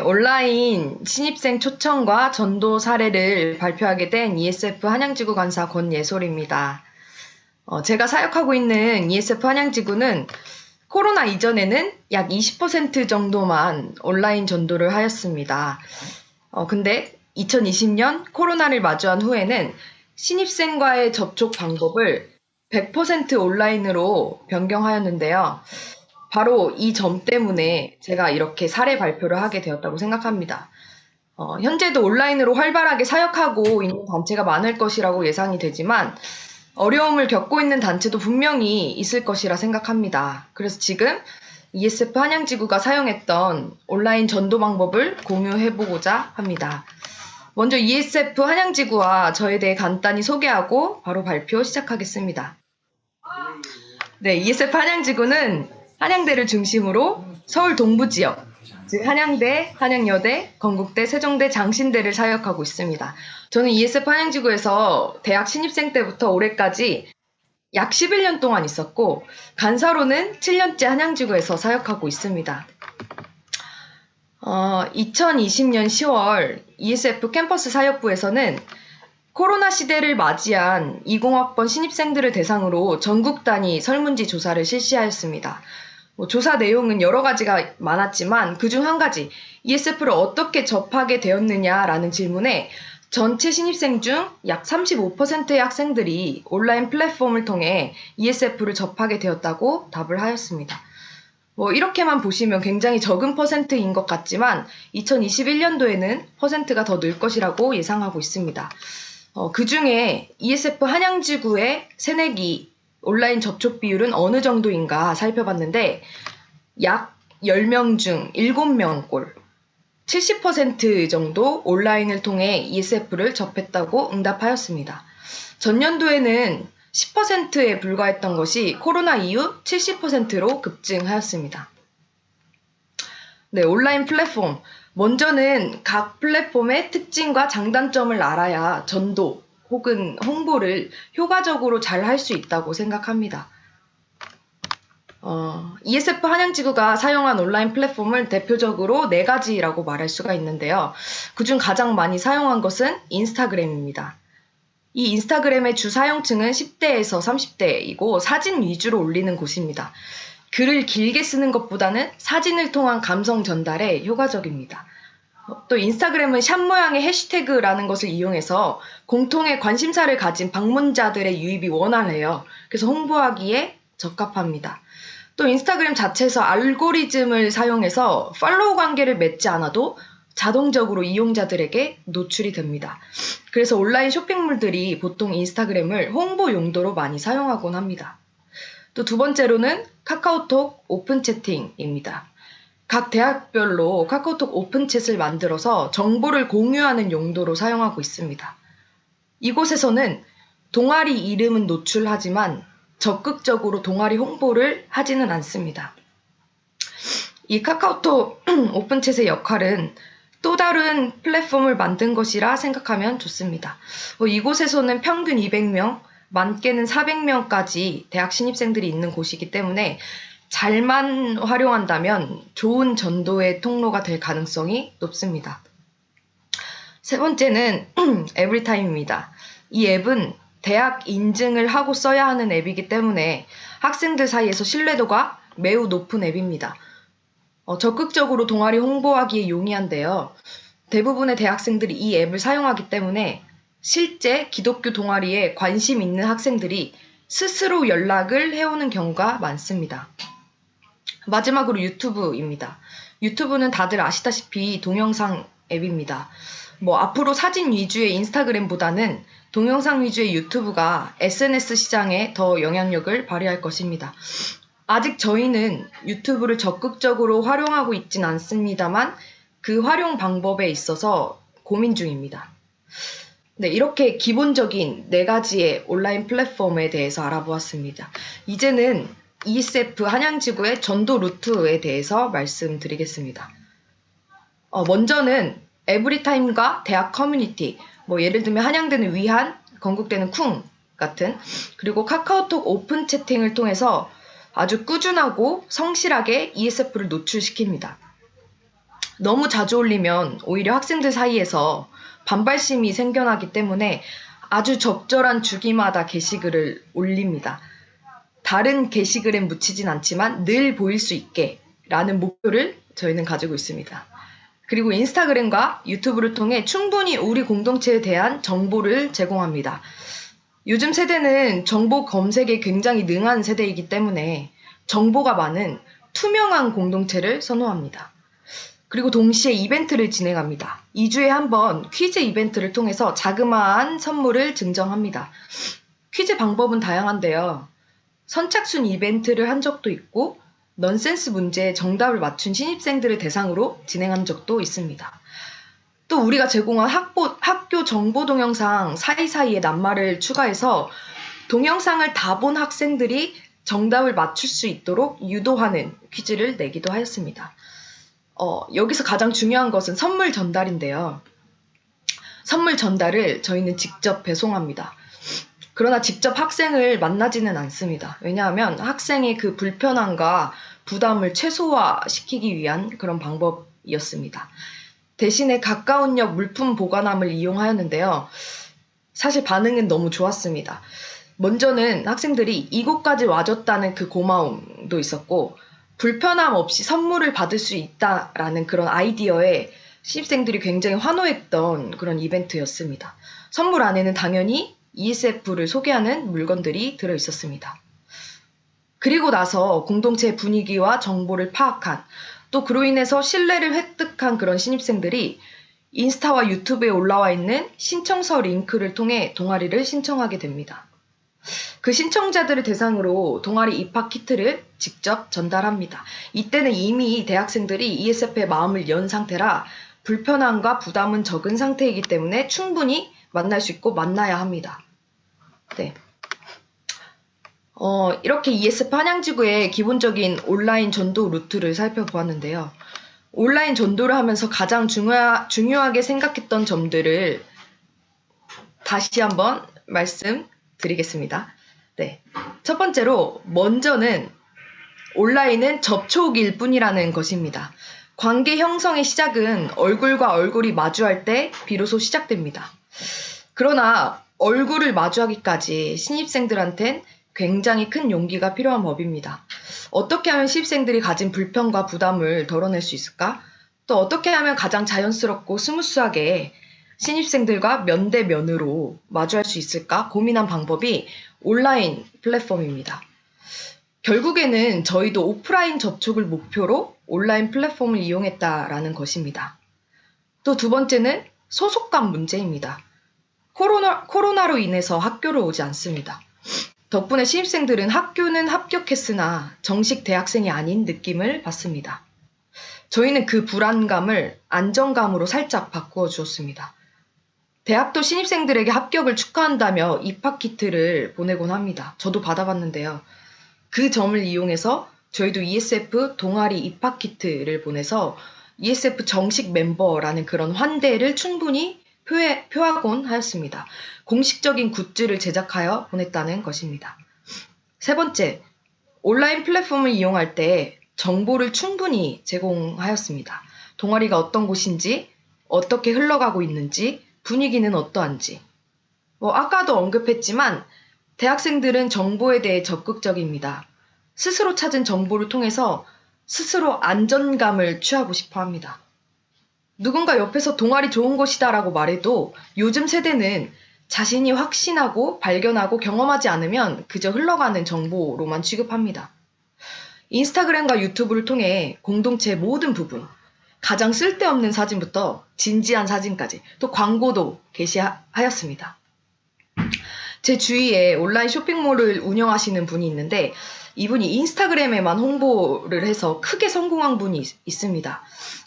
온라인 신입생 초청과 전도 사례를 발표하게 된 ESF 한양지구 간사 권예솔입니다. 어, 제가 사역하고 있는 ESF 한양지구는 코로나 이전에는 약 20% 정도만 온라인 전도를 하였습니다. 어, 근데 2020년 코로나를 마주한 후에는 신입생과의 접촉 방법을 100% 온라인으로 변경하였는데요. 바로 이 점 때문에 제가 이렇게 사례 발표를 하게 되었다고 생각합니다. 어, 현재도 온라인으로 활발하게 사역하고 있는 단체가 많을 것이라고 예상이 되지만 어려움을 겪고 있는 단체도 분명히 있을 것이라 생각합니다. 그래서 지금 ESF 한양지구가 사용했던 온라인 전도 방법을 공유해보고자 합니다. 먼저 ESF 한양지구와 저에 대해 간단히 소개하고 바로 발표 시작하겠습니다. 네, ESF 한양지구는 한양대를 중심으로 서울 동부 지역, 즉 한양대, 한양여대, 건국대, 세종대, 장신대를 사역하고 있습니다. 저는 ESF 한양지구에서 대학 신입생 때부터 올해까지 약 11년 동안 있었고 간사로는 7년째 한양지구에서 사역하고 있습니다. 어, 2020년 10월 ESF 캠퍼스 사역부에서는 코로나 시대를 맞이한 20학번 신입생들을 대상으로 전국 단위 설문지 조사를 실시하였습니다. 뭐 조사 내용은 여러 가지가 많았지만 그중 한 가지 ESF를 어떻게 접하게 되었느냐라는 질문에 전체 신입생 중 약 35%의 학생들이 온라인 플랫폼을 통해 ESF를 접하게 되었다고 답을 하였습니다. 뭐 이렇게만 보시면 굉장히 적은 퍼센트인 것 같지만 2021년도에는 퍼센트가 더 늘 것이라고 예상하고 있습니다. 어, 그 중에 ESF 한양지구의 새내기 온라인 접촉 비율은 어느 정도인가 살펴봤는데 약 10명 중 7명 꼴, 70% 정도 온라인을 통해 ESF를 접했다고 응답하였습니다. 전년도에는 10%에 불과했던 것이 코로나 이후 70%로 급증하였습니다. 네, 온라인 플랫폼. 먼저는 각 플랫폼의 특징과 장단점을 알아야 전도, 혹은 홍보를 효과적으로 잘 할 수 있다고 생각합니다. 어, ESF 한양지구가 사용한 온라인 플랫폼을 대표적으로 네 가지라고 말할 수가 있는데요. 그중 가장 많이 사용한 것은 인스타그램입니다. 이 인스타그램의 주 사용층은 10대에서 30대이고 사진 위주로 올리는 곳입니다. 글을 길게 쓰는 것보다는 사진을 통한 감성 전달에 효과적입니다. 또 인스타그램은 샵 모양의 해시태그라는 것을 이용해서 공통의 관심사를 가진 방문자들의 유입이 원활해요. 그래서 홍보하기에 적합합니다. 또 인스타그램 자체에서 알고리즘을 사용해서 팔로우 관계를 맺지 않아도 자동적으로 이용자들에게 노출이 됩니다. 그래서 온라인 쇼핑몰들이 보통 인스타그램을 홍보 용도로 많이 사용하곤 합니다. 또 두 번째로는 카카오톡 오픈 채팅입니다. 각 대학별로 카카오톡 오픈챗을 만들어서 정보를 공유하는 용도로 사용하고 있습니다. 이곳에서는 동아리 이름은 노출하지만 적극적으로 동아리 홍보를 하지는 않습니다. 이 카카오톡 오픈챗의 역할은 또 다른 플랫폼을 만든 것이라 생각하면 좋습니다. 어, 이곳에서는 평균 200명, 많게는 400명까지 대학 신입생들이 있는 곳이기 때문에 잘만 활용한다면 좋은 전도의 통로가 될 가능성이 높습니다. 세 번째는 에브리타임입니다. 이 앱은 대학 인증을 하고 써야 하는 앱이기 때문에 학생들 사이에서 신뢰도가 매우 높은 앱입니다. 어, 적극적으로 동아리 홍보하기에 용이한데요. 대부분의 대학생들이 이 앱을 사용하기 때문에 실제 기독교 동아리에 관심 있는 학생들이 스스로 연락을 해오는 경우가 많습니다. 마지막으로 유튜브입니다. 유튜브는 다들 아시다시피 동영상 앱입니다. 뭐 앞으로 사진 위주의 인스타그램보다는 동영상 위주의 유튜브가 SNS 시장에 더 영향력을 발휘할 것입니다. 아직 저희는 유튜브를 적극적으로 활용하고 있진 않습니다만 그 활용 방법에 있어서 고민 중입니다. 네, 이렇게 기본적인 네 가지의 온라인 플랫폼에 대해서 알아보았습니다. 이제는 ESF 한양지구의 전도 루트에 대해서 말씀드리겠습니다. 어, 먼저는 에브리타임과 대학 커뮤니티, 뭐 예를 들면 한양대는 위한, 건국대는 쿵 같은, 그리고 카카오톡 오픈 채팅을 통해서 아주 꾸준하고 성실하게 ESF를 노출시킵니다. 너무 자주 올리면 오히려 학생들 사이에서 반발심이 생겨나기 때문에 아주 적절한 주기마다 게시글을 올립니다. 다른 게시글엔 묻히진 않지만 늘 보일 수 있게 라는 목표를 저희는 가지고 있습니다. 그리고 인스타그램과 유튜브를 통해 충분히 우리 공동체에 대한 정보를 제공합니다. 요즘 세대는 정보 검색에 굉장히 능한 세대이기 때문에 정보가 많은 투명한 공동체를 선호합니다. 그리고 동시에 이벤트를 진행합니다. 2주에 한 번 퀴즈 이벤트를 통해서 자그마한 선물을 증정합니다. 퀴즈 방법은 다양한데요. 선착순 이벤트를 한 적도 있고 넌센스 문제에 정답을 맞춘 신입생들을 대상으로 진행한 적도 있습니다. 또 우리가 제공한 학보, 학교 정보 동영상 사이사이에 낱말을 추가해서 동영상을 다 본 학생들이 정답을 맞출 수 있도록 유도하는 퀴즈를 내기도 하였습니다. 어, 여기서 가장 중요한 것은 선물 전달인데요. 선물 전달을 저희는 직접 배송합니다. 그러나 직접 학생을 만나지는 않습니다. 왜냐하면 학생의 그 불편함과 부담을 최소화시키기 위한 그런 방법이었습니다. 대신에 가까운 역 물품 보관함을 이용하였는데요. 사실 반응은 너무 좋았습니다. 먼저는 학생들이 이곳까지 와줬다는 그 고마움도 있었고, 불편함 없이 선물을 받을 수 있다라는 그런 아이디어에 신입생들이 굉장히 환호했던 그런 이벤트였습니다. 선물 안에는 당연히 ESF를 소개하는 물건들이 들어 있었습니다. 그리고 나서 공동체 분위기와 정보를 파악한 또 그로 인해서 신뢰를 획득한 그런 신입생들이 인스타와 유튜브에 올라와 있는 신청서 링크를 통해 동아리를 신청하게 됩니다. 그 신청자들을 대상으로 동아리 입학 키트를 직접 전달합니다. 이때는 이미 대학생들이 ESF에 마음을 연 상태라 불편함과 부담은 적은 상태이기 때문에 충분히 만날 수 있고 만나야 합니다. 네. 어, 이렇게 ESF 한양지구의 기본적인 온라인 전도 루트를 살펴보았는데요. 온라인 전도를 하면서 가장 중요하, 중요하게 생각했던 점들을 다시 한번 말씀드리겠습니다. 네. 첫 번째로, 먼저는 온라인은 접촉일 뿐이라는 것입니다. 관계 형성의 시작은 얼굴과 얼굴이 마주할 때 비로소 시작됩니다. 그러나 얼굴을 마주하기까지 신입생들한텐 굉장히 큰 용기가 필요한 법입니다. 어떻게 하면 신입생들이 가진 불편과 부담을 덜어낼 수 있을까? 또 어떻게 하면 가장 자연스럽고 스무스하게 신입생들과 면대면으로 마주할 수 있을까 고민한 방법이 온라인 플랫폼입니다. 결국에는 저희도 오프라인 접촉을 목표로 온라인 플랫폼을 이용했다라는 것입니다. 또 두 번째는 소속감 문제입니다. 코로나, 코로나로 인해서 학교를 오지 않습니다. 덕분에 신입생들은 학교는 합격했으나 정식 대학생이 아닌 느낌을 받습니다. 저희는 그 불안감을 안정감으로 살짝 바꾸어 주었습니다. 대학도 신입생들에게 합격을 축하한다며 입학 키트를 보내곤 합니다. 저도 받아봤는데요. 그 점을 이용해서 저희도 ESF 동아리 입학 키트를 보내서 ESF 정식 멤버라는 그런 환대를 충분히 표해, 표하곤 하였습니다. 공식적인 굿즈를 제작하여 보냈다는 것입니다. 세 번째, 온라인 플랫폼을 이용할 때 정보를 충분히 제공하였습니다. 동아리가 어떤 곳인지, 어떻게 흘러가고 있는지, 분위기는 어떠한지. 뭐, 아까도 언급했지만, 대학생들은 정보에 대해 적극적입니다. 스스로 찾은 정보를 통해서 스스로 안전감을 취하고 싶어 합니다. 누군가 옆에서 동아리 좋은 곳이다라고 말해도 요즘 세대는 자신이 확신하고 발견하고 경험하지 않으면 그저 흘러가는 정보로만 취급합니다. 인스타그램과 유튜브를 통해 공동체의 모든 부분, 가장 쓸데없는 사진부터 진지한 사진까지 또 광고도 게시하였습니다. 제 주위에 온라인 쇼핑몰을 운영하시는 분이 있는데 이분이 인스타그램에만 홍보를 해서 크게 성공한 분이 있, 있습니다.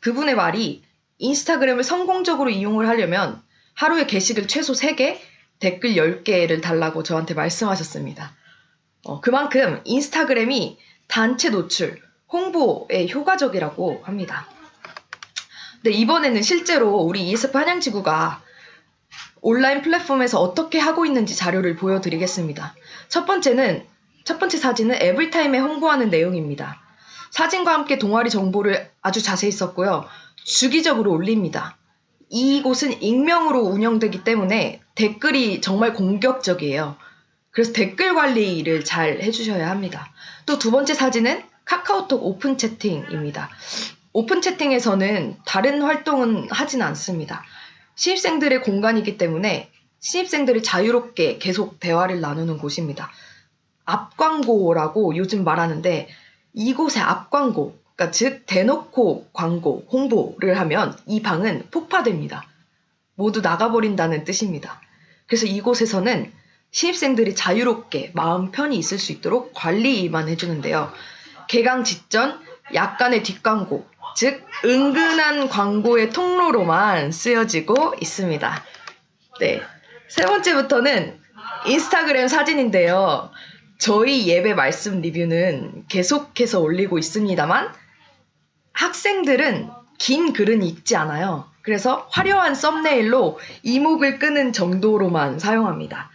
그분의 말이 인스타그램을 성공적으로 이용을 하려면 하루에 게시글 최소 3개, 댓글 10개를 달라고 저한테 말씀하셨습니다. 어, 그만큼 인스타그램이 단체 노출, 홍보에 효과적이라고 합니다. 네, 이번에는 실제로 우리 ESF 한양지구가 온라인 플랫폼에서 어떻게 하고 있는지 자료를 보여드리겠습니다. 첫 번째는, 첫 번째 사진은 에브리타임에 홍보하는 내용입니다. 사진과 함께 동아리 정보를 아주 자세히 썼고요. 주기적으로 올립니다. 이곳은 익명으로 운영되기 때문에 댓글이 정말 공격적이에요. 그래서 댓글 관리를 잘 해주셔야 합니다. 또 두 번째 사진은 카카오톡 오픈 채팅입니다. 오픈 채팅에서는 다른 활동은 하진 않습니다. 신입생들의 공간이기 때문에 신입생들이 자유롭게 계속 대화를 나누는 곳입니다. 앞광고라고 요즘 말하는데 이곳의 앞광고, 그러니까 즉 대놓고 광고, 홍보를 하면 이 방은 폭파됩니다. 모두 나가버린다는 뜻입니다. 그래서 이곳에서는 신입생들이 자유롭게 마음 편히 있을 수 있도록 관리만 해주는데요. 개강 직전 약간의 뒷광고, 즉 은근한 광고의 통로로만 쓰여지고 있습니다. 네. 세 번째부터는 인스타그램 사진인데요. 저희 예배 말씀 리뷰는 계속해서 올리고 있습니다만 학생들은 긴 글은 읽지 않아요. 그래서 화려한 썸네일로 이목을 끄는 정도로만 사용합니다.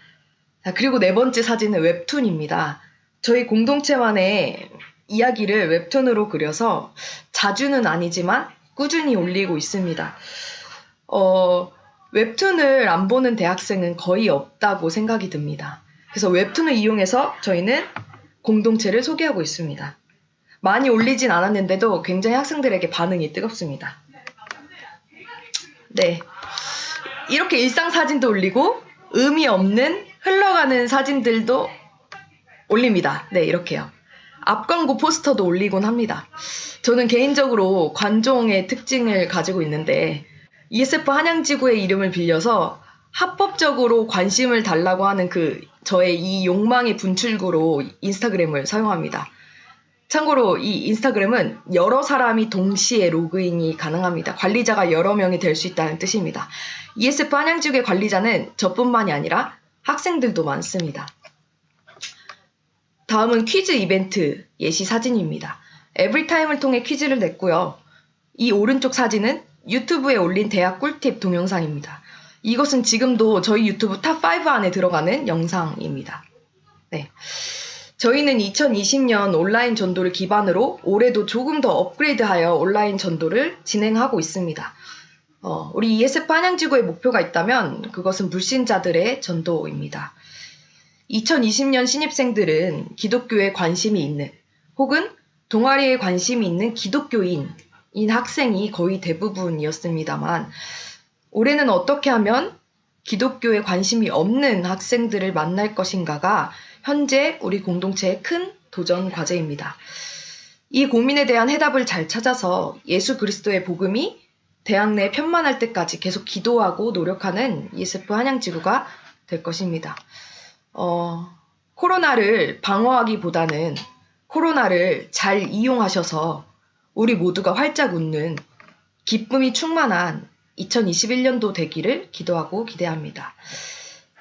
자, 그리고 네 번째 사진은 웹툰입니다. 저희 공동체만의 이야기를 웹툰으로 그려서 자주는 아니지만 꾸준히 올리고 있습니다. 어, 웹툰을 안 보는 대학생은 거의 없다고 생각이 듭니다. 그래서 웹툰을 이용해서 저희는 공동체를 소개하고 있습니다. 많이 올리진 않았는데도 굉장히 학생들에게 반응이 뜨겁습니다. 네. 이렇게 일상 사진도 올리고 의미 없는 흘러가는 사진들도 올립니다. 네, 이렇게요. 앞광고 포스터도 올리곤 합니다. 저는 개인적으로 관종의 특징을 가지고 있는데 ESF 한양지구의 이름을 빌려서 합법적으로 관심을 달라고 하는 그 저의 이 욕망의 분출구로 인스타그램을 사용합니다. 참고로 이 인스타그램은 여러 사람이 동시에 로그인이 가능합니다. 관리자가 여러 명이 될 수 있다는 뜻입니다. ESF 한양지구의 관리자는 저뿐만이 아니라 학생들도 많습니다. 다음은 퀴즈 이벤트 예시 사진입니다. 에브리타임을 통해 퀴즈를 냈고요. 이 오른쪽 사진은 유튜브에 올린 대학 꿀팁 동영상입니다. 이것은 지금도 저희 유튜브 탑5 안에 들어가는 영상입니다. 네. 저희는 2020년 온라인 전도를 기반으로 올해도 조금 더 업그레이드하여 온라인 전도를 진행하고 있습니다. 어, 우리 ESF 한양지구의 목표가 있다면 그것은 불신자들의 전도입니다. 2020년 신입생들은 기독교에 관심이 있는 혹은 동아리에 관심이 있는 기독교인인 학생이 거의 대부분이었습니다만 올해는 어떻게 하면 기독교에 관심이 없는 학생들을 만날 것인가가 현재 우리 공동체의 큰 도전 과제입니다. 이 고민에 대한 해답을 잘 찾아서 예수 그리스도의 복음이 대학 내에 편만할 때까지 계속 기도하고 노력하는 ESF 한양지구가 될 것입니다. 어, 코로나를 방어하기보다는 코로나를 잘 이용하셔서 우리 모두가 활짝 웃는 기쁨이 충만한 2021년도 되기를 기도하고 기대합니다.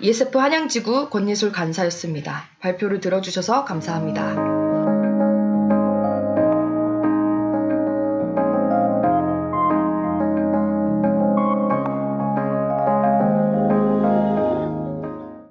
ESF 한양지구 권예술 간사였습니다. 발표를 들어주셔서 감사합니다.